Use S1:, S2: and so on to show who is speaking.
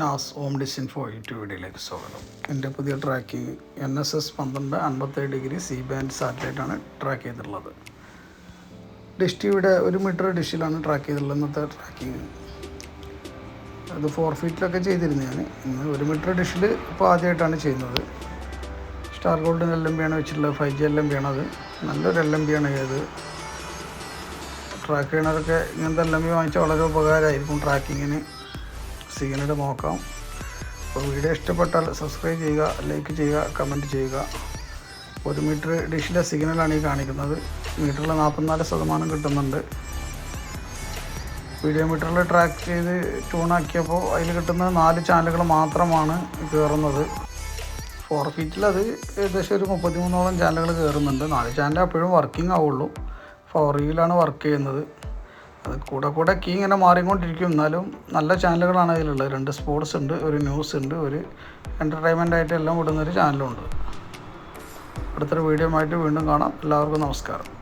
S1: നാസ് ഓം ഡിസിൻ four YouTube വീഡിയോയിലേക്ക് സ്വാഗതം. എന്റെ പുതിയ ട്രാക്കിംഗ് എൻ എസ് എസ് പന്ത്രണ്ട് അൻപത്തേഴ് ഡിഗ്രി സി ബാൻഡ് സാറ്റലൈറ്റാണ് ട്രാക്ക് ചെയ്തിട്ടുള്ളത്. ഡിഷ് ടിവിയുടെ ഒരു മീറ്റർ ഡിഷിലാണ് ട്രാക്ക് ചെയ്തിട്ടുള്ളത് ഇന്നത്തെ ട്രാക്കിംഗ്. അത് ഫോർ ഫീറ്റിലൊക്കെ ചെയ്തിരുന്നു ഞാൻ. ഇന്ന് ഒരു മീറ്റർ ഡിഷിൽ ഇപ്പോൾ ആദ്യമായിട്ടാണ് ചെയ്യുന്നത്. സ്റ്റാർ ഗോൾഡൻ എൽ എം ബിയാണ് വെച്ചിട്ടുള്ളത്. Five G L M B ആണ് അത്. നല്ലൊരു എൽ എം ബി ആണ് ഇത്. ട്രാക്ക് ചെയ്യണതൊക്കെ ഇങ്ങനത്തെ എൽ എം ബി വാങ്ങിച്ചാൽ വളരെ ഉപകാരമായിരിക്കും ട്രാക്കിങ്ങിന്. സിഗ്നൽ നോക്കാം. അപ്പോൾ വീഡിയോ ഇഷ്ടപ്പെട്ടാൽ സബ്സ്ക്രൈബ് ചെയ്യുക ലൈക്ക് ചെയ്യുക കമന്റ് ചെയ്യുക. ഒരു മീറ്റർ ഡിഷിലെ സിഗ്നലാണ് ഈ കാണിക്കുന്നത്. മീറ്ററിൽ നാൽപ്പത്തിനാല് ശതമാനം കിട്ടുന്നുണ്ട്. വീഡിയോ മീറ്ററിൽ ട്രാക്ക് ചെയ്ത് ട്യൂണാക്കിയപ്പോൾ അതിൽ കിട്ടുന്ന നാല് ചാനലുകൾ മാത്രമാണ് കയറുന്നത് ഫോർ ഫീറ്റിൽ അത് ഏകദേശം ഒരു മുപ്പത്തിമൂന്നോളം ചാനലുകൾ കയറുന്നുണ്ട് നാല് ചാനൽ അപ്പോഴും വർക്കിംഗ് ആവുള്ളൂ. ഫോർ വീലാണ് വർക്ക് ചെയ്യുന്നത്. അത് കൂടെ കൂടെ കീ ഇങ്ങനെ മാറിക്കൊണ്ടിരിക്കും. എന്നാലും നല്ല ചാനലുകളാണ് അതിലുള്ളത് രണ്ട് സ്പോർട്സ് ഉണ്ട് ഒരു ന്യൂസ് ഉണ്ട് ഒരു എന്റർടൈൻമെന്റ് ആയിട്ട് എല്ലാം വിടുന്നൊരു ചാനലുണ്ട്. അടുത്തൊരു വീഡിയോ ആയിട്ട് വീണ്ടും കാണാം. എല്ലാവർക്കും നമസ്കാരം.